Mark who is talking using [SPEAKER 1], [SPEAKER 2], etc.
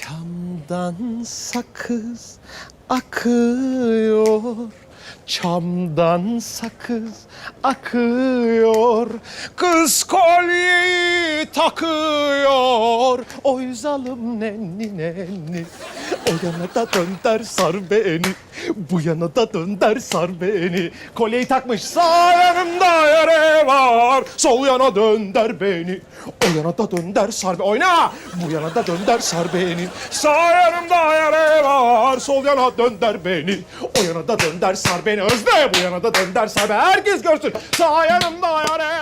[SPEAKER 1] Çamdan sakız akıyor. Çamdan sakız akıyor. Kız kolyeyi takıyor. Oy zalım nenni nenni. O yana da dönder sar beni. Bu yana da dönder sar beni. Kolyeyi takmış sağ var. Sol yana dönder beni. O yana da dönder sar beni. Oyna! Bu yana da dönder sar beni. Sağ yanımda yere var. Sol yana dönder beni. O yana da dönder sar beni. Özde bu yana da dönder sar beni. Herkes görsün. Sağ yanımda yere.